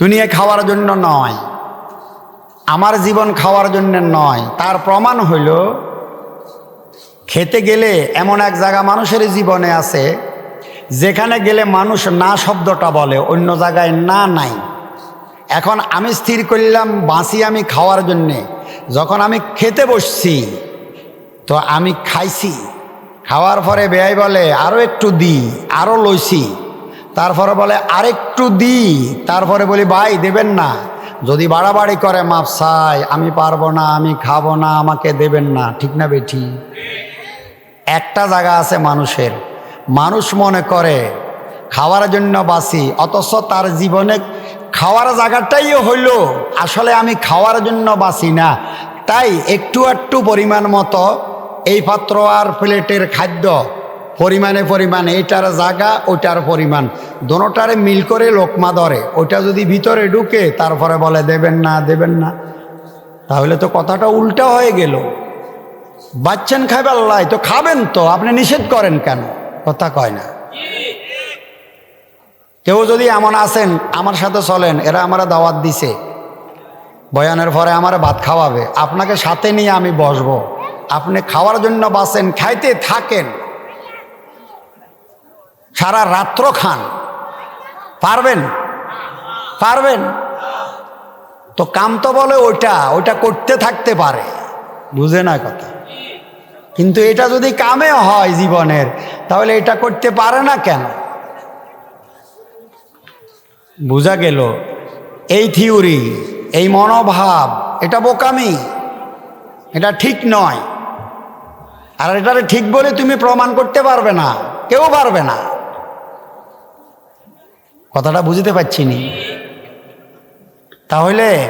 দুনিয়া খাওয়ার জন্য নয়। আমার জীবন খাওয়ার জন্য নয়। তার প্রমাণ হইল, খেতে গেলে এমন এক জায়গা মানুষের জীবনে আছে, যেখানে গেলে মানুষ না শব্দটা বলে, অন্য জায়গায় না নাই। এখন আমি স্থির করলাম, বাঁচি আমি খাওয়ার জন্যে। যখন আমি খেতে বসছি, তো আমি খাইছি। খাওয়ার পরে বেয়াই বলে আরও একটু দিই আরও লইছি। তারপরে বলে, আরেকটু দিই তারপরে বলি, ভাই, দেবেন না। যদি বাড়াবাড়ি করে মাপ চাই। আমি পারব না, আমি খাব না, আমাকে দেবেন না। ঠিক না বেঠি? একটা জায়গা আছে মানুষের। মানুষ মনে করে, খাওয়ার জন্য বাসি অথচ তার জীবনে খাওয়ার জায়গাটাই হইল, আসলে আমি খাওয়ার জন্য বাসি না। তাই একটু একটু পরিমাণ মতো এই পাত্র আর প্লেটের খাদ্য পরিমাণে পরিমাণে এইটার জায়গা ওইটার পরিমাণ। দোনোটারে মিল করে লোকমা ধরে। ওইটা যদি ভিতরে ঢুকে, তারপরে বলে, দেবেন না দেবেন না। তাহলে তো কথাটা উল্টা হয়ে গেল। বাচ্চান খাবে আল্লাহ, তো খাবেন তো, আপনি নিষেধ করেন কেন? কথা কয় না। কেউ যদি এমন আসেন, আমার সাথে চলেন, এরা আমার দাওয়াত দিছে। বয়ানের পরে আমার ভাত খাওয়াবে। আপনাকে সাথে নিয়ে আমি বসবো। আপনি খাওয়ার জন্য বাসেন খাইতে থাকেন। সারা রাত্র খান। পারবেন? পারবেন? তো কাম তো বলে ওইটা ওইটা করতে থাকতে পারে। বুঝে না কথা। কিন্তু এটা যদি কামে হয় জীবনের, তাহলে এটা করতে পারে না কেন? বোঝা গেল। এই থিওরি, এই মনোভাব, এটা বোকামি। এটা ঠিক নয়। আর এটারে ঠিক বলে তুমি প্রমাণ করতে পারবে না। কেউ পারবে না। কথাটা বুঝতে পারছি নি তাহলে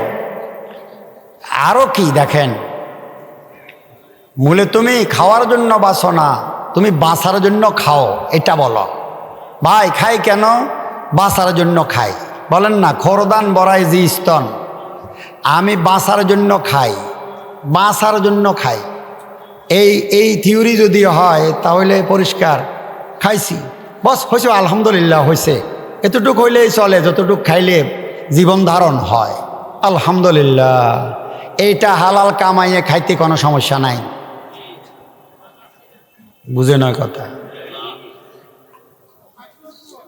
আরও কি দেখেন? মূলে তুমি খাওয়ার জন্য বাসো না, তুমি বাঁচার জন্য খাও। এটা বলো। ভাই, খাই কেন? বাঁচার জন্য খাই। বলেন না, খরদান বড়াই জি স্তন। আমি বাঁচার জন্য খাই বাঁচার জন্য খাই। এই এই থিওরি যদি হয়, তাহলে পরিষ্কার। খাইছি। বস, হয়েছে, আলহামদুলিল্লাহ, হয়েছে। এতটুক হইলেই চলে, যতটুক খাইলে জীবন ধারণ হয়। আলহামদুলিল্লাহ। এইটা হালাল কামাইয়ে খাইতে কোনো সমস্যা নাই। বুঝে নয় কথা?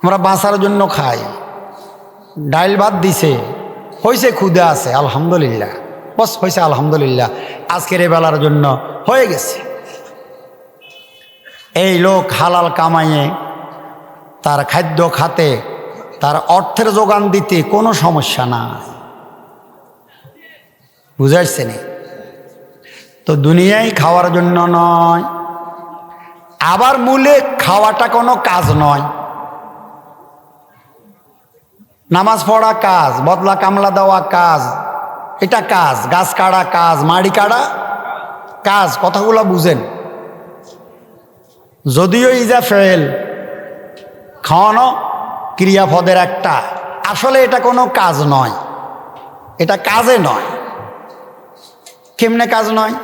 আমরা বাঁচার জন্য খাই। ডাইল ভাত দিছে হয়েছে ক্ষুদে আছে, আলহামদুলিল্লাহ। বস হয়েছে আলহামদুলিল্লাহ। আজকের এই বেলার জন্য হয়ে গেছে। এই লোক হালাল কামাইয়ে তার খাদ্য খাতে তার অর্থের যোগান দিতে কোনো সমস্যা নাই। বুঝাইছে নি তো দুনিয়ায় খাওয়ার জন্য নয়, আবার মূলে খাওয়াটা কোনো কাজ নয়। নামাজ পড়া কাজ, বদলা কামলা দেওয়া কাজ, এটা কাজ, গাছ কাটা কাজ, মাড়ি কাটা কাজ, কথাগুলো বুঝেন। যদিও ইজা ফেল, খাওয়ানো ক্রিয়াপদের একটা। আসলে এটা কোনো কাজ নয়। এটা কাজে নয়। কেমনে কাজ নয়?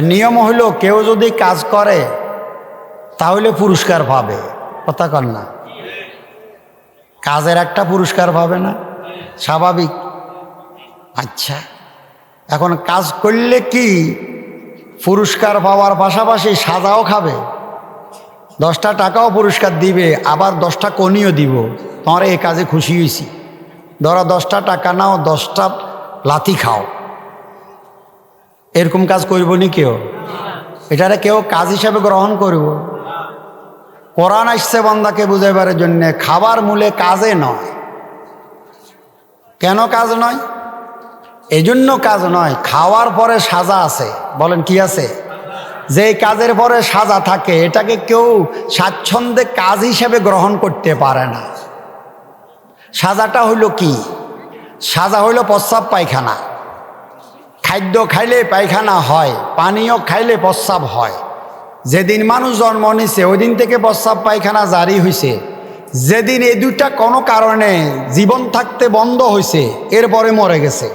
নিয়ম হইল কেউ যদি কাজ করে, তাহলে পুরস্কার পাবে। কথা কর না। কাজের একটা পুরস্কার পাবে না। স্বাভাবিক। আচ্ছা। এখন কাজ করলে কি পুরস্কার পাওয়ার পাশাপাশি সাজাও খাবে? দশটা টাকাও পুরস্কার দিবে, আবার দশটা কনিও দিব। তোমার এই কাজে খুশি হয়েছি ধরো দশটা টাকা নাও, দশটা লাথি খাও। এরকম কাজ করব নি কেউ? এটারে কেউ কাজ হিসাবে গ্রহণ করব। কোরআন আসছে বন্দাকে বুঝাইবার জন্য, খাবার মূলে কাজে নয়। কেন কাজ নয়? এজন্য কাজ নয়, খাওয়ার পরে সাজা আছে। বলেন কি আছে? যে কাজের পরে সাজা থাকে, এটাকে কেউ স্বাচ্ছন্দ্যে কাজ হিসেবে গ্রহণ করতে পারে না। সাজাটা হইল কি? সাজা হইল প্রস্রাব পায়খানা। খাদ্য খাইলে পায়খানা হয়, পানীয় খাইলে প্রস্রাব হয়। যেদিন মানুষ জন্ম নিছে ওই দিন থেকে প্রস্রাব পায়খানা জারি হয়েছে যেদিন এই দুইটা কোনো কারণে জীবন থাকতে বন্ধ হয়েছে এরপরে মরে গেছে।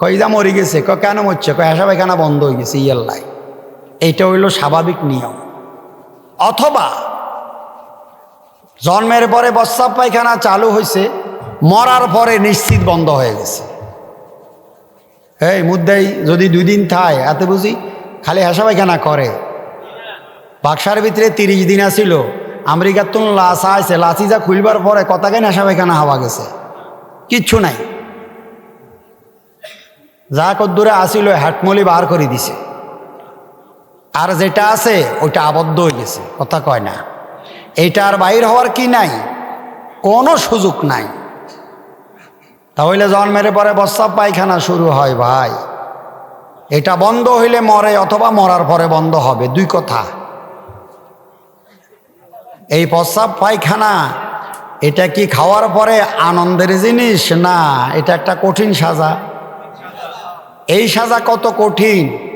কই যা মরে গেছে কেন মরছে? কয় হাসা পায়খানা বন্ধ হয়ে গেছে ইয়াল্লাই এইটা হইল স্বাভাবিক নিয়ম। অথবা জন্মের পরে প্রস্রাব পায়খানা চালু হয়েছে মরার পরে নিশ্চিত বন্ধ হয়ে গেছে। এই মুদ্রাই যদি দুই দিন থায় এতে বুঝি খালি হাসা পায়খানা করে। বাক্সার ভিতরে তিরিশ দিন আসিল আমেরিকার তো লাসা আছে লাসি যা খুলবার পরে কথাকে নেশা পায়খানা হাওয়া গেছে? কিচ্ছু নাই। যা কদ্দূরে আসিল হ্যাটমলি বার করে দিছে। আর যেটা আছে, ওইটা আবদ্ধ হয়ে গেছে, কথা কয় না। এটা আর বাইর হওয়ার কি নাই? কোনো সুযোগ নাই। তাহলে জন্মের পরে বস্তাব পায়খানা শুরু হয় ভাই। এটা বন্ধ হইলে মরে অথবা মরার পরে বন্ধ হবে, দুই কথা। এই প্রস্রাব পায়খানা, এটা কি খাওয়ার পরে আনন্দের জিনিস? না, এটা একটা কঠিন সাজা। এই সাজা কত কঠিন?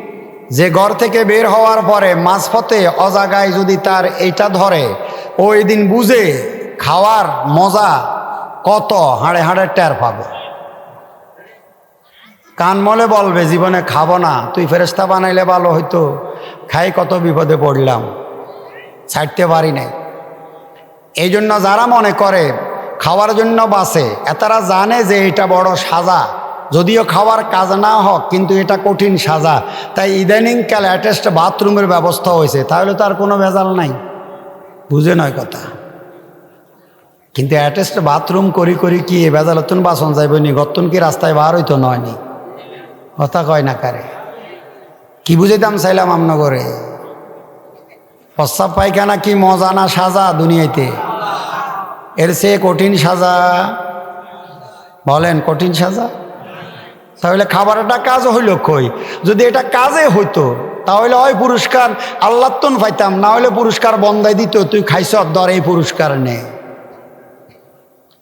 যে ঘর থেকে বের হওয়ার পরে মাঝপথে অজাগায় যদি তার এইটা ধরে, ওই দিন বুঝে খাওয়ার মজা কত হাড়ে হাড়ে টের পাবে। কান মলে বলবে, জীবনে খাব না, তুই ফেরেস্তা বানাইলে ভালো হইতো, খাই কত বিপদে পড়লাম, ছাড়তে পারি নাই। এই জন্য যারা মনে করে, খাওয়ার জন্য বাসে এতারা জানে যে এটা বড় সাজা। যদিও খাওয়ার কাজ না হোক, কিন্তু এটা কঠিন সাজা। তাই ইদানিং কাল অ্যাটেস্ট বাথরুমের ব্যবস্থা হয়েছে, তাহলে তার কোনো ভেজাল নাই। বুঝে নয় কথা। কিন্তু অ্যাটেস্ট বাথরুম করি করি কি এ ভেজালতুন বাসন যাইবে নি? গত্তন কি রাস্তায় বার হইতো নয় নি? কথা কয় না কারে। কি বুঝাইতাম চাইলাম আমনগরে? প্রস্তাব পায়খানা কি মজা না সাজা দুনিয়াতে? এর সে কঠিন সাজা। বলেন, কঠিন সাজা? তাহলে খাবারটা কাজ হইল কই? যদি এটা কাজে হইতো, তাহলে ওই পুরস্কার আল্লাহ তন পাইতাম, না হলে পুরস্কার বন্দাই দিত, তুই খাইছ দর এই পুরস্কার নে।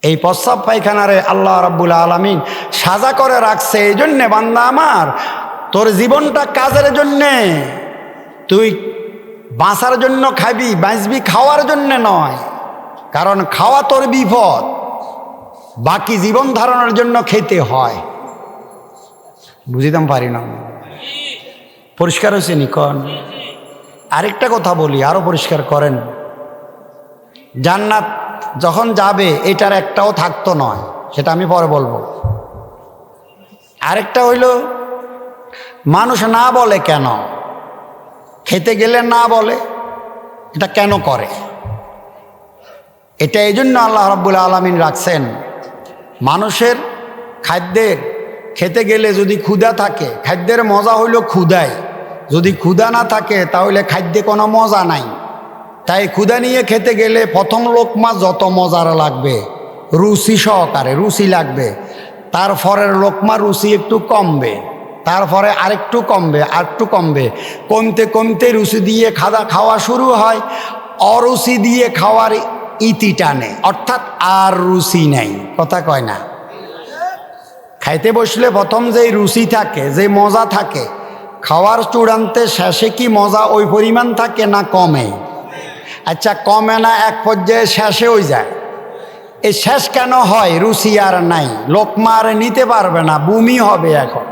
এই প্রস্রাব পায়খানারে আল্লাহ রাব্বুল আলমিন সাজা করে রাখছে, এই জন্যে বান্দা আমার, তোর জীবনটা কাজের জন্যে, তুই বাঁচার জন্য খাবি বাঁচবি খাওয়ার জন্য নয়, কারণ খাওয়া তোর বিপদ, বাকি জীবন ধারণের জন্য খেতে হয়। বুঝিতাম পারি না। পরিষ্কার হয়েছে নিকন। আরেকটা কথা বলি, আরও পরিষ্কার করেন। জান্নাত যখন যাবে, এটার একটাও থাকতো নয়, সেটা আমি পরে বলব। আরেকটা হইল, মানুষ না বলে কেন? খেতে গেলে না বলে, এটা কেন করে? এটা এই জন্য আল্লাহ রাব্বুল আলমিন রাখছেন, মানুষের খাদ্যের খেতে গেলে যদি ক্ষুধা থাকে, খাদ্যের মজা হইল ক্ষুধায় যদি ক্ষুধা না থাকে, তাহলে খাদ্যে কোনো মজা নাই। তাই ক্ষুধা নিয়ে খেতে গেলে প্রথম লোকমা যত মজার লাগবে, রুচি সহকারে, রুচি লাগবে। তারপরের লোকমা রুচি একটু কমবে, তারপরে আরেকটু কমবে আরেকটু কমবে। কমতে কমতে রুচি দিয়ে খাদা খাওয়া শুরু হয়, অরুচি দিয়ে খাওয়ার ইতি টানে, অর্থাৎ আর রুচি নাই। কথা কয় না। খাইতে বসলে প্রথম যেই রুচি থাকে যে মজা থাকে, খাওয়ার চূড়ান্তে শেষে কি মজা ওই পরিমাণ থাকে না কমে? আচ্ছা কমে না এক পর্যায়ে শেষে ওই যায়। এই শেষ কেন হয়? রুচি আর নাই। লোকমা আর নিতে পারবে না, বুমি হবে এখন।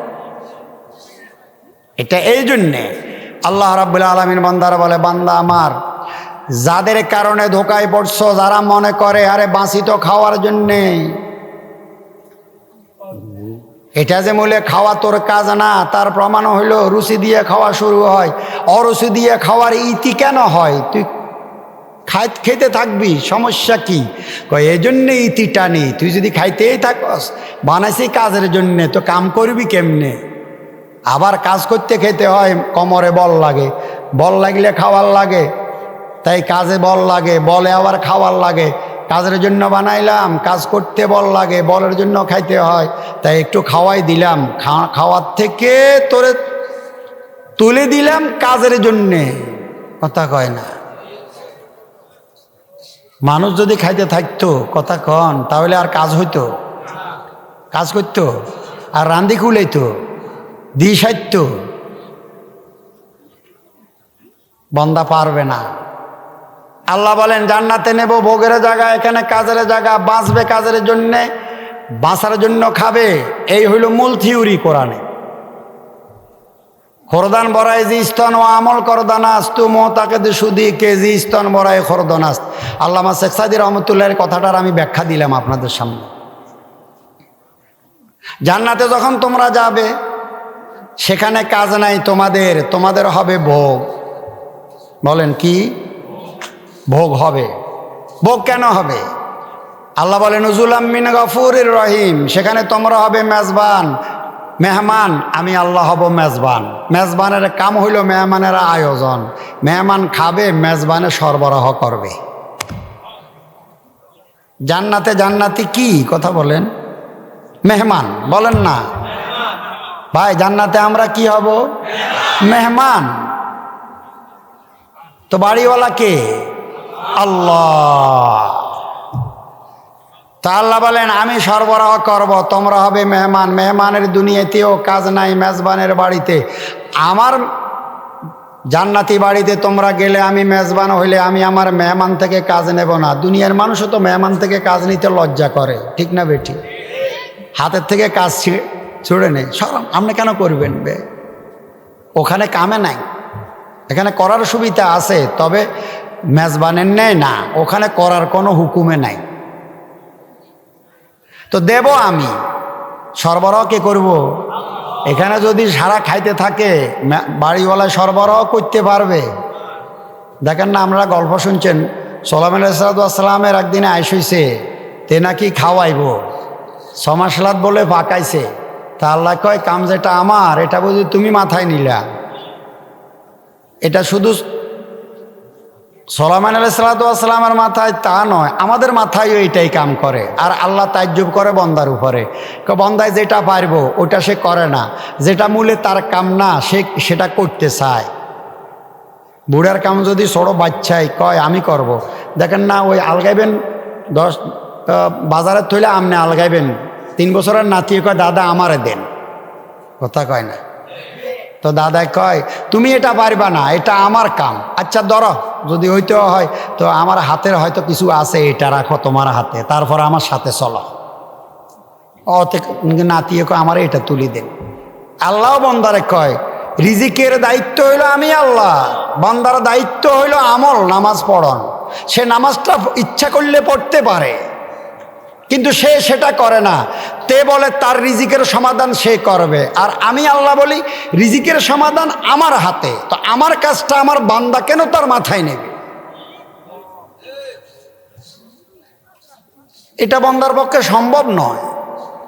এটা এই জন্যে আল্লাহ রাবুল আলমিন বান্দারা বলে, বান্দা আমার, যাদের কারণে ধোকায় পড়ছো, যারা মনে করে, আরে বাঁচি তো খাওয়ার জন্যে এটা যে মূলে খাওয়া তোর কাজ না, তার প্রমাণ হইল রুচি দিয়ে খাওয়া শুরু হয়। অরুচি দিয়ে খাওয়ার ইতি কেন হয়? তুই খাই খেতে থাকবি, সমস্যা কি? এই জন্যে ইতি টানি তুই যদি খাইতেই থাকস, বানাইছি কাজের জন্যে, তো কাম করবি কেমনে? আবার কাজ করতে খেতে হয়, কমরে বল লাগে। বল লাগলে খাওয়ার লাগে, তাই কাজে বল লাগে, বলে আবার খাওয়ার লাগে। কাজের জন্য বানাইলাম, কাজ করতে বল লাগে, বলের জন্য খাইতে হয়। তাই একটু খাওয়াই দিলাম। খাওয়ার থেকে তোরে তুলে দিলাম কাজের জন্যে। কথা কয় না। মানুষ যদি খাইতে থাকতো, কথা কন, তাহলে আর কাজ হইতো। কাজ করতো, আর রান্দি খুলাইতো দি বন্দা পারবে না। আল্লাহ বলেন, জান্নাতে নেব, ভোগের জায়গা, এখানে কাজের জায়গা, বাঁচবে কাজের জন্যে, বাঁচার জন্য খাবে। এই হইল মূল থিওরি কোরআনে। খরদান বড়াই জি স্তন ও আমল করদানাস তু তাকে সুদি কেজি স্তন বড়াই খরদনাস আল্লামা শেখ সাদি রহমতুল্লাহের কথাটার আমি ব্যাখ্যা দিলাম আপনাদের সামনে। জান্নাতে যখন তোমরা যাবে, সেখানে কাজ নাই তোমাদের তোমাদের হবে ভোগ। বলেন কি? ভোগ হবে। ভোগ কেন হবে? আল্লাহ বলেন নজুলাম্মিন গফুর রহিম, সেখানে তোমরা হবে মেজবান, মেহমান, আমি আল্লাহ হব মেজবান। মেজবানের কাম হইল মেহমানের আয়োজন। মেহমান খাবে, মেজবানে সরবরাহ করবে। জান্নাতে জান্নাতি কি? কথা বলেন। মেহমান, বলেন না। ভাই, জান্নাতে আমরা কি হব? মেহমান। তো বাড়িওয়ালা কে? আল্লাহ। তা আল্লাহ বলেন, আমি সরবরাহ করব, তোমরা হবে মেহমান। মেহমানের দুনিয়াতেও কাজ নাই মেজবানের বাড়িতে। আমার জান্নাতি বাড়িতে তোমরা গেলে আমি মেজবান হইলে আমি আমার মেহমান থেকে কাজ নেব না। দুনিয়ার মানুষও তো মেহমান থেকে কাজ নিতে লজ্জা করে, ঠিক না বেটি? হাতের থেকে কাজ ছিঁড়ে নেই। সরম আপনি কেন করবেন বে? ওখানে কামে নাই। এখানে করার সুবিধা আছে, তবে মেজবানের নেয় না, ওখানে করার কোনো হুকুমে নাই। তো দেব আমি, সরবরাহ কে করব? এখানে যদি সারা খাইতে থাকে বাড়িওয়ালা সরবরাহ করতে পারবে। দেখেন না, আমরা গল্প শুনছেন সোলাম আলাইসালামের একদিনে আইস হইছে, তে নাকি খাওয়াইব। সমাসলাদ বলে পাকাইছে। তা আল্লাহ কয়, কাম যেটা আমার, এটা বুঝি তুমি মাথায় নিলা। এটা শুধু সোলামান আলাইসালামের মাথায় তা নয় আমাদের মাথায়ও এটাই কাম করে। আর আল্লাহ তাজ্জুব করে বন্দার উপরে। বন্দায় যেটা পারব ওটা সে করে না। যেটা মূলে তার কাম না সে সেটা করতে চায়। বুড়ার কাম যদি ছোটো বাচ্চাই কয় আমি করব। দেখেন না ওই আলগাইবেন দশ আহ, বাজারে থইলে আমনে আলগাইবেন। তিন বছরের নাতিয়ে কয় দাদা আমারে দেন। কথা কয় না। তো দাদা কয়, তুমি এটা পারবা না, এটা আমার কাম। আচ্ছা ধর, যদি হইতে হয়, তো আমার হাতের হয়তো কিছু আছে, এটা রাখো তোমার হাতে, তারপর আমার সাথে চলো। অতে নাতিয়ে কয়, আমার এটা তুলি দেন আল্লাহ বন্দারে কয়, রিজিকের দায়িত্ব হইল আমি আল্লাহ, বন্দার দায়িত্ব হইল আমল, নামাজ পড়ন। সে নামাজটা ইচ্ছা করলে পড়তে পারে। কিন্তু সে সেটা করে না। তে বলে, তার রিজিকের সমাধান সে করবে। আর আমি আল্লাহ বলি, রিজিকের সমাধান আমার হাতে। তো আমার কাজটা আমার বান্দা কেন তার মাথায় নেবে? এটা বন্দার পক্ষে সম্ভব নয়।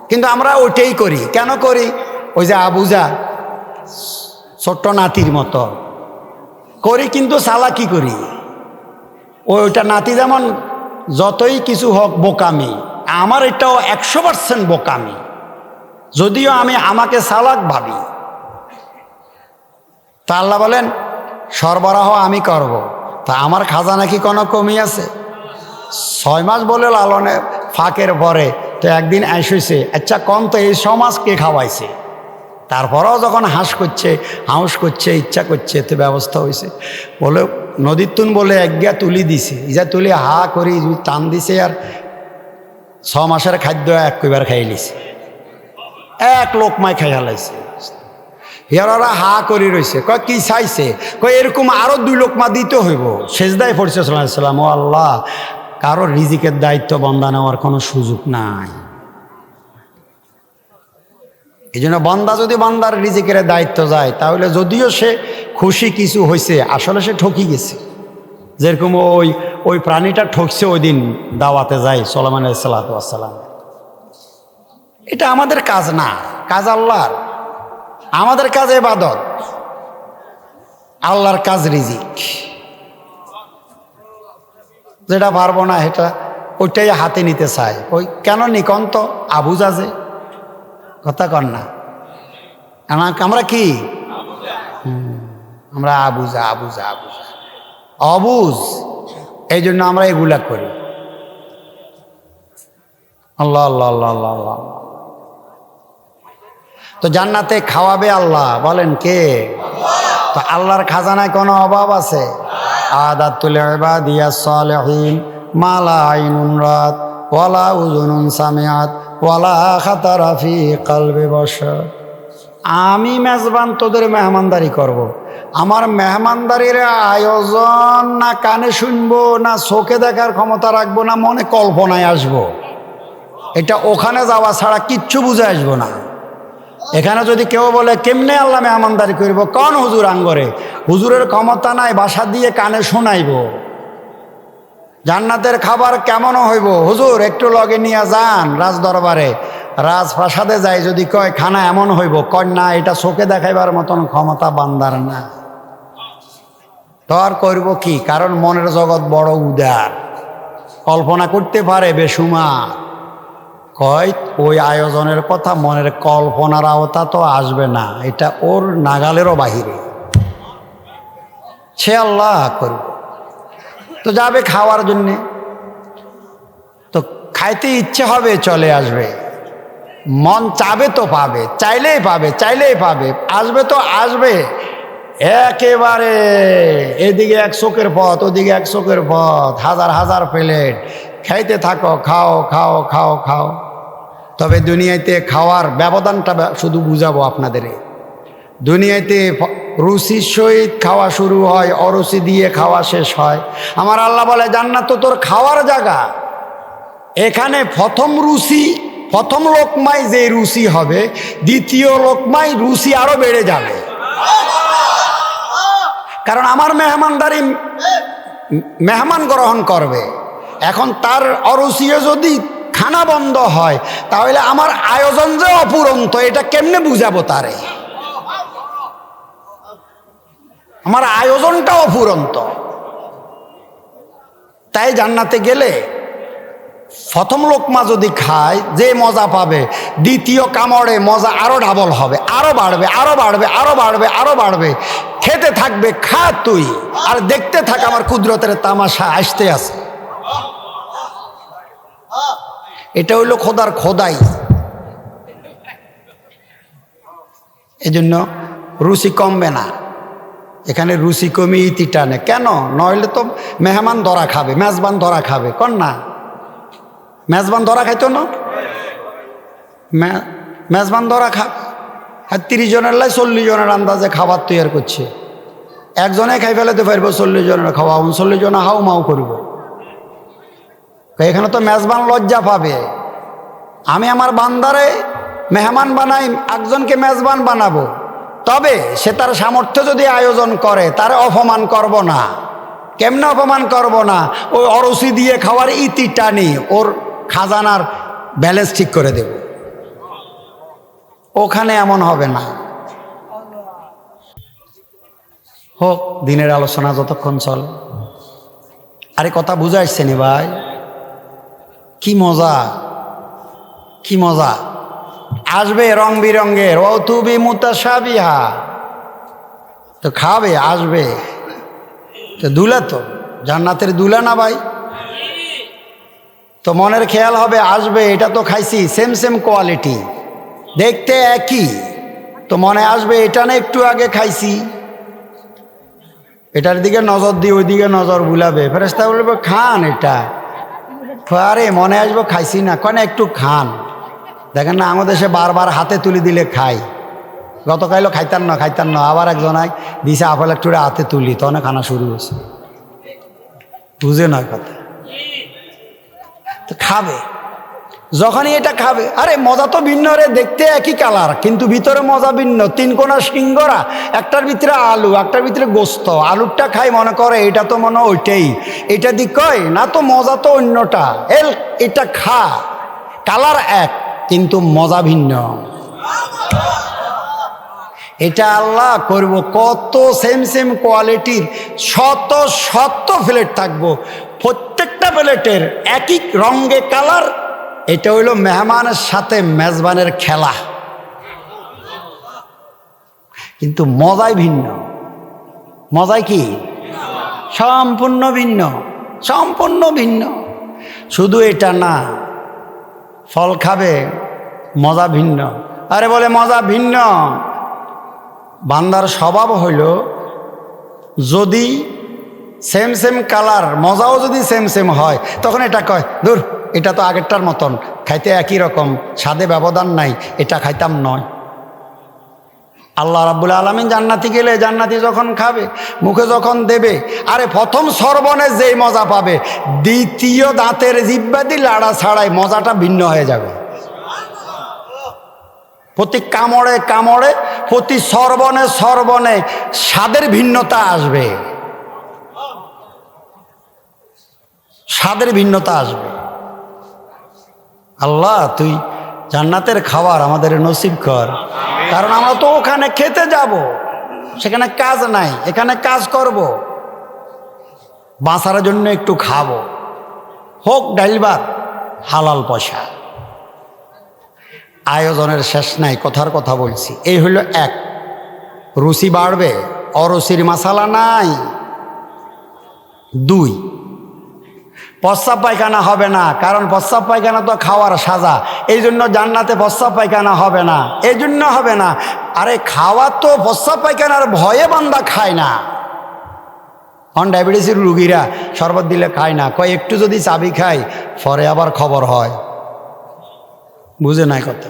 কিন্তু আমরা ওইটাই করি। কেন করি? ওই যে আবুজা, ছোট্ট নাতির মতো। করি কিন্তু সালাকি করি। ওইটা নাতি যেমন যতই কিছু হোক বোকামি। আমার এটাও একশো পার্সেন্ট বোকামি। যদিও আমি আমাকে সালাক ভাবি। তা আল্লাহ বলেন, সরবরাহ আমি করব। তা আমার খাজানা কি কোনো কমি আছে? ছয় মাস বলে লালনে ফাঁকের পরে তো একদিন আসইছে আচ্ছা কম তো এই সমাজ কে খাওয়াইছে? তারপরেও যখন হাঁস করছে হাঁস করছে ইচ্ছা করছে, তো ব্যবস্থা হয়েছে বলে, নদীর তুন বলে এক একগিয়া তুলি দিছে। ইজা তুলি হা করি, টান দিছে আর ছ মাসের খাদ্য এক কইবার খাই লিছে। এক লোকমায় খাই হালাইছে হিয়ার হা করে রয়েছে কয় কি চাইছে? কয় এরকম আরও দুই লোকমা দিতে হইব। শেষদায় পড়ছে সাল্লাম, ও আল্লাহ কারও রিজিকের দায়িত্ব বন্দা নেওয়ার কোনো সুযোগ নাই। এই জন্য বন্দা যদি বন্দার রিজিকের দায়িত্ব যায়, তাহলে যদিও সে খুশি কিছু হয়েছে আসলে সে ঠকি গেছে। যেরকম ওই ওই প্রাণীটা ঠকছে ওই দিন দাওয়াতে যায় সোলামান সাল্লাম এটা আমাদের কাজ না, কাজ আল্লাহর। আমাদের কাজ এবাদত আল্লাহর কাজ রিজিক। যেটা পারব না এটা ওইটাই হাতে নিতে চায়। ওই কেন নিকন্ত? আবুজা যে কথা কর না। আমা- আমরা কি? আমরা আবুজা আবুজা আবুজা অবুজ। এই জন্য আমরা এগুলা করি। আল্লাহ আল্লাহ আল্লাহ আল্লাহ আল্লাহ। তো জান্নাতে খাওয়াবে আল্লাহ, বলেন কে? তো আল্লাহর খাজানায় কোনো অভাব আছে? আদাতুল ইবাদিয়া সালিহিন, মালা আইনুন রাত, ওয়ালা উজুনুন সামিয়াত, ওয়ালা খাতারা ফি কলবি বশর। আমি মেজবান, তোদের মেহমানদারি করব। আমার মেহমানদারির আয়োজন না কানে শুনব, না চোখে দেখার ক্ষমতা রাখব, না মনে কল্পনায় আসব। এটা ওখানে যাওয়া ছাড়া কিচ্ছু বুঝে আসব না। এখানে যদি কেউ বলে, কেমনে আল্লাহ মেহমানদারি করব? কন হুজুর আঙ্গরে। হুজুরের ক্ষমতা নাই, বাসা দিয়ে কানে শোনাইব। জান্নাতের খাবার কেমন হইব? হুজুর, একটু লগে নিয়ে যান রাজ দরবারে রাজপ্রাসাদে যাই যদি কয়, খানা এমন হইব। না, এটা চোখে দেখাইবার মতন ক্ষমতা বান্দার না। তো আর করব কি? কারণ মনের জগৎ বড় উদার। কল্পনা করতে পারে বেসুমার কয়, ওই আয়োজনের কথা মনের কল্পনার আওতা তো আসবে না, এটা ওর নাগালেরও বাহিরে। সে আল্লাহ করব। তো যাবে খাওয়ার জন্যে। তো খাইতে ইচ্ছে হবে চলে আসবে। মন চাবে তো পাবে, চাইলেই পাবে চাইলেই পাবে। আসবে তো আসবে। একেবারে। এদিকে এক চোখের পথ, ওদিকে এক চোখের পথ, হাজার হাজার প্লেট। খাইতে থাকো, খাও খাও খাও খাও। তবে দুনিয়াতে খাওয়ার ব্যবধানটা শুধু বুঝাবো আপনাদের। দুনিয়াতে রুচির সহিত খাওয়া শুরু হয়, অরুচি দিয়ে খাওয়া শেষ হয়। আমার আল্লাহ বলে, জান্নাত তো তোর খাওয়ার জায়গা। এখানে প্রথম রুচি, প্রথম লোকমাই যে রুচি হবে, দ্বিতীয় লোকমাই রুচি আরও বেড়ে যাবে। কারণ আমার মেহমানদারি মেহমান গ্রহণ করবে। এখন তার অরুচিয়ে যদি খানা বন্ধ হয়, তাহলে আমার আয়োজন যে অপুরন্ত, এটা কেমনে বুঝাবো তারে? আমার আয়োজনটা অপুরন্ত। তাই জান্নাতে গেলে প্রথম লোকমা যদি খায়, যে মজা পাবে। দ্বিতীয় কামড়ে মজা আরও ডাবল হবে, আরও বাড়বে আরও বাড়বে আরও বাড়বে আরও বাড়বে। খেতে থাকবে, খা তুই। আর দেখতে থাক আমার কুদরতের তামাশা আসতে আছে। এটা হইল খোদার খোদাই। এজন্য রুচি কমবে না। এখানে রুচি কমিয়ে ইতি টানে। কেন? নইলে তো মেহমান ধরা খাবে, মেজবান ধরা খাবে। কন না। মেজবান ধরা খাইতো না? মেজবান ধরা খা, আর তিরিশ জনের লাই চল্লিশ জনের আন্দাজে খাবার তৈরি করছে। একজনে খাই ফেলাতে পারব চল্লিশ জনের খাওয়া উনচল্লিশ জন হাউ মাউ করব। এখানে তো মেজবান লজ্জা পাবে। আমি আমার বান্দারে মেহমান বানাই, একজনকে মেজবান বানাবো। তবে সে তার সামর্থ্য যদি আয়োজন করে, তার অপমান করব না। কেমনে অপমান করব না? ওই অরসি দিয়ে খাওয়ার ইতি টানি, ওর খাজানার ব্যালেন্স ঠিক করে দেব। ওখানে এমন হবে না। হোক, দিনের আলোচনা যতক্ষণ চল। আরে কথা বুঝাইছে নি ভাই? কি মজা কি মজা। আসবে রং বিরঙ্গের ও তুবি মুতাসাবিহা তো খাবে, আসবে। তো দুলা তো, জান্নাতের দুলা না ভাই? তো মনের খেয়াল হবে, আসবে, এটা তো খাইছি সেম সেম কোয়ালিটি দেখতে একই, তো মনে আসবে, এটা না একটু আগে খাইছি। এটার দিকে নজর দিয়ে ওই দিকে নজর বুলাবে। ফেরেস্তা বলবে, খান এটা। আরে, মনে আসব, খাইছি না। কেন একটু খান। দেখেন না, আমাদের দেশে বারবার হাতে তুলি দিলে খাই গতকালও খাইতাম না খাইতাম না, আবার একজন আয়, দিছে আপেল একটু হাতে তুলি। তখন খানা শুরু হয়েছে। বুঝে নয় কথা। তো খাবে। যখনই এটা খাবে, আরে মজা তো ভিন্ন রে, দেখতে একই কালার কিন্তু ভিতরে মজা ভিন্ন। তিন কোনা সিঙ্গরা একটার ভিতরে আলু, একটার ভিতরে গোস্ত। আলুরটা খাই মনে করে, এটা তো মনে ওইটাই। এটা দি কয়, না তো মজা তো অন্যটা। এল, এটা খা। কালার এক, কিন্তু মজা ভিন্ন। এটা আল্লাহ করব, কত সেম সেম কোয়ালিটির শত শত প্লেট থাকব। প্লেটের একই রঙে কালার, এটা হইল মেহমানের সাথে মেজবানের খেলা। কিন্তু মজাই ভিন্ন। মজাই কি? সম্পূর্ণ ভিন্ন। সম্পূর্ণ ভিন্ন। শুধু এটা না, ফল খাবে, মজা ভিন্ন। আরে বলে মজা ভিন্ন। বান্দার স্বভাব হইল, যদি সেম সেম কালার, মজাও যদি সেম সেম হয়, তখন এটা কয়, দূর, এটা তো আগেরটার মতন, খাইতে একই রকম, স্বাদে ব্যবধান নাই, এটা খাইতাম নয়। আল্লাহ রাব্বুল আলমিন জান্নাতি গেলে জান্নাতি যখন খাবে, মুখে যখন দেবে, আরে প্রথম সর্বনে যেই মজা পাবে, দ্বিতীয় দাঁতের জিব্বাদি লাড়া ছাড়াই মজাটা ভিন্ন হয়ে যাবে। প্রতি কামড়ে কামড়ে, প্রতি সর্বনে সর্বনে স্বাদের ভিন্নতা আসবে। স্বাদের ভিন্নতা আসবে। আল্লাহ তুই জান্নাতের খাবার আমাদের নসিব কর। কারণ আমরা তো ওখানে খেতে যাব সেখানে কাজ নাই এখানে কাজ করব। বাঁচার জন্য একটু খাব। হোক ডাইলবার হালাল পয়সা। আয়োজনের শেষ নাই কথার কথা বলছি। এই হলো এক। রুচি বাড়বে অরুচির মশালা নাই। দুই প্রস্রাব পায়খানা হবে না, কারণ প্রস্রাব পায়খানা তো খাওয়ার সাজা। এই জন্য জান্নাতে প্রস্রাব পায়খানা হবে না। এই জন্য হবে না। আরে খাওয়া তো প্রস্রাব পায়খানার ভয়ে বান্দা খায় না। অন ডায়াবেটিসের রুগীরা শরবত দিলে খায় না। কয়, একটু যদি চাবি খায় পরে আবার খবর হয়। বুঝে নাই কথা?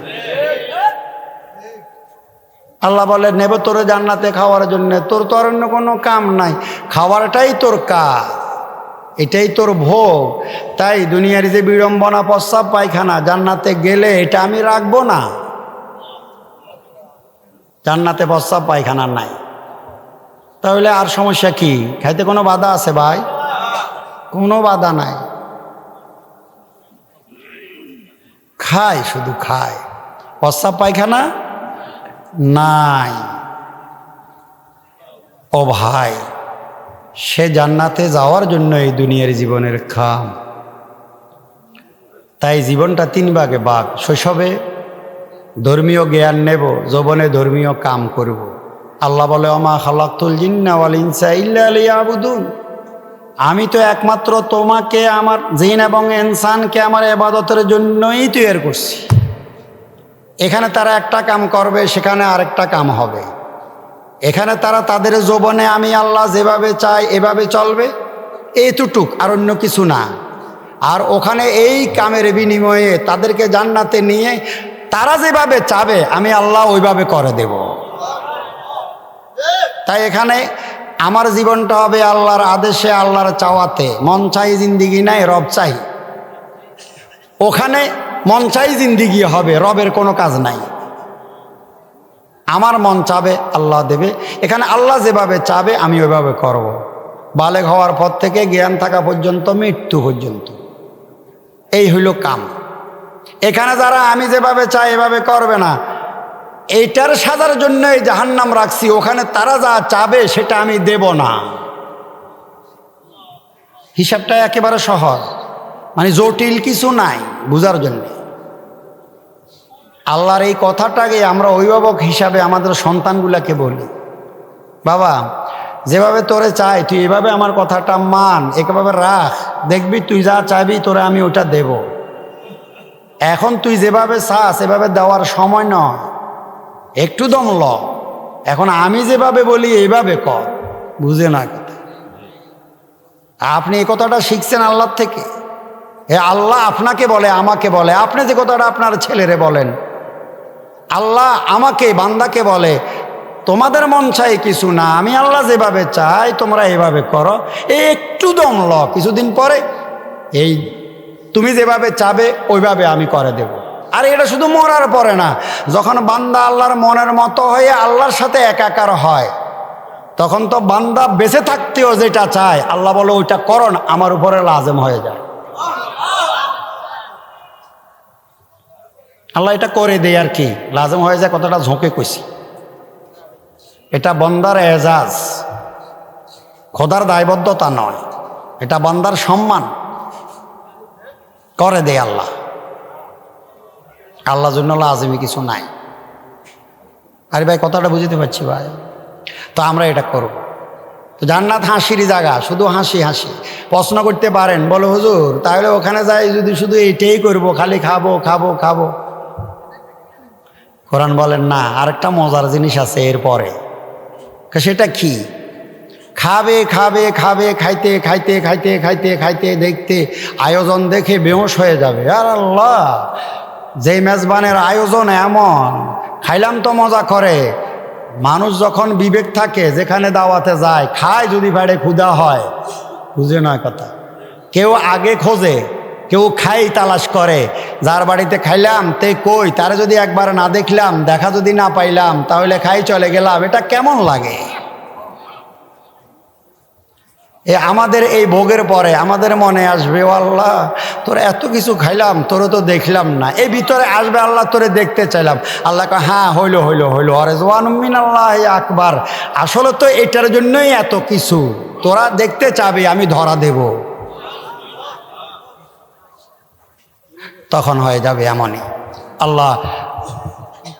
আল্লাহ বলে নেব তোর জান্নাতে খাওয়ার জন্য। তোর তো অন্য কোনো কাম নাই। খাওয়ারটাই তোর কাজ। এটাই তোর ভোগ। তাই দুনিয়ার যে বিড়ম্বনা, প্রস্রাব পায়খানা, জান্নাতে গেলে এটা আমি রাখব না। জান্নাতে প্রস্রাব পায়খানা নাই। তাহলে আর সমস্যা কি? খাইতে কোনো বাধা আছে ভাই? কোনো বাধা নাই। খায়, শুধু খায়। প্রস্রাব পায়খানা নাই। ও ভাই। সে জান্নাতে যাওয়ার জন্য এই দুনিয়ার জীবনের খাম। তাই জীবনটা তিন ভাগে বাঘ শৈশবে ধর্মীয় জ্ঞান নেব, যৌবনে ধর্মীয় কাম করব। আল্লাহ বলে অমা খালাক্তুল জিন্নাওয়াল ইনসা ইল্লা আবুদুন আমি তো একমাত্র তোমাকে, আমার জিন এবং ইনসানকে আমার এবাদতের জন্যই তৈরি করছি। এখানে তারা একটা কাম করবে, সেখানে আরেকটা কাম হবে। এখানে তারা তাদের যৌবনে আমি আল্লাহ যেভাবে চাই, এভাবে চলবে এইটুটুক আর অন্য কিছু না। আর ওখানে এই কামের বিনিময়ে তাদেরকে জান্নাতে নিয়ে তারা যেভাবে চাবে, আমি আল্লাহ ওইভাবে করে দেব। তাই এখানে আমার জীবনটা হবে আল্লাহর আদেশে, আল্লাহর চাওয়াতে। মন চাই জিন্দিগি নাই, রব চাই। ওখানে মন চাই জিন্দিগি হবে, রবের কোনো কাজ নাই। আমার মন চাবে, আল্লাহ দেবে। এখানে আল্লাহ যেভাবে চাবে, আমি ওইভাবে করব। বালেক হওয়ার পর থেকে জ্ঞান থাকা পর্যন্ত, মৃত্যু পর্যন্ত। এই হইল কাম। এখানে যারা আমি যেভাবে চাই, এভাবে করবে না। এইটার সাজার জন্য এই জাহান্নাম রাখছি। ওখানে তারা যা চাবে, সেটা আমি দেব না। হিসাবটা একেবারে সহজ। মানে জটিল কিছু নাই বুঝার জন্যে। আল্লাহর এই কথাটাকে আমরা অভিভাবক হিসাবে আমাদের সন্তানগুলাকে বলি। বাবা, যেভাবে তোরে চাই, তুই এভাবে আমার কথাটা মান একেভাবে রাখ। দেখবি তুই যা চাইবি তোরে আমি ওটা দেব। এখন তুই যেভাবে চাস, এভাবে দেওয়ার সময় নয়। একটু দম ল। এখন আমি যেভাবে বলি, এইভাবে কর বুঝে না আপনি এই কথাটা শিখছেন আল্লাহর থেকে। এ আল্লাহ আপনাকে বলে, আমাকে বলে। আপনি যে কথাটা আপনার ছেলেরে বলেন আল্লাহ আমাকে, বান্দাকে বলে, তোমাদের মন চাই কিছু না, আমি আল্লাহ যেভাবে চাই, তোমরা এভাবে করো। এই একটু দম ল কিছুদিন পরে এই তুমি যেভাবে চাবে, ওইভাবে আমি করে দেব। আর এটা শুধু মরার পরে না, যখন বান্দা আল্লাহর মনের মতো হয়ে আল্লাহর সাথে একাকার হয়, তখন তো বান্দা বেঁচে থাকতেও যেটা চায়, আল্লাহ বলে, ওইটা করণ আমার উপরে লাজম হয়ে যায়। আল্লাহ এটা করে দেয় আর কি। লাজম হয়ে যায় কতটা ঝোঁকে কইছি। এটা বন্দার এজাজ। খোদার দায়বদ্ধতা নয়। এটা বন্দার সম্মান। করে দেয় আল্লাহ। আল্লাহ জন্য লাজমি কিছু নাই। আরে ভাই, কথাটা বুঝতে পারছি ভাই। তো আমরা এটা করব। তো জান্নাত হাসির জায়গা, শুধু হাসি হাসি। প্রশ্ন করতে পারেন, বলো, হুজুর, তাহলে ওখানে যাই, যদি শুধু এইটাই করব, খালি খাব খাব খাব। কোরআন বলেন, না, আরেকটা মজার জিনিস আছে এরপরে। সেটা কি? খাবে খাবে খাবে, খাইতে খাইতে খাইতে খাইতে খাইতে, দেখতে আয়োজন দেখে বেহস হয়ে যাবে। আর আল্লাহ, যেই মেজবানের আয়োজন এমন, খাইলাম তো মজা করে। মানুষ যখন বিবেক থাকে, যেখানে দাওয়াতে যায়, খায় যদি বাইরে ক্ষুধা হয়, বুঝে নয় কথা। কেউ আগে খোঁজে কেউ খাই তালাশ করে। যার বাড়িতে খাইলাম, তে কই? তারা যদি একবার না দেখলাম, দেখা যদি না পাইলাম, তাহলে খাই চলে গেলাম। এটা কেমন লাগে? এ আমাদের এই ভোগের পরে আমাদের মনে আসবে ও আল্লাহ, তোর এত কিছু খাইলাম, তোরে তো দেখলাম না। এই ভিতরে আসবে, আল্লাহ, তোরে দেখতে চাইলাম। আল্লাহ হ্যাঁ হইল হইল হইল। আরে জওয়ানুমিন আল্লাহ আকবার। আসলে তো এটার জন্যই এত কিছু। তোরা দেখতে চাবি, আমি ধরা দেব। তখন হয়ে যাবে এমনই। আল্লাহ,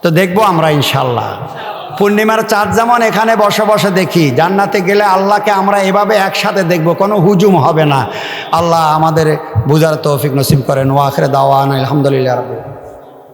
তো দেখব আমরা ইনশাল্লাহ পূর্ণিমার চাঁদ যেমন এখানে বসে বসে দেখি, জান্নাতে গেলে আল্লাহকে আমরা এভাবে একসাথে দেখব, কোনো হুজুম হবে না। আল্লাহ আমাদের বুঝার তৌফিক নসিব করেন। ওয়াখরে দাওয়ান আলহামদুলিল্লাহ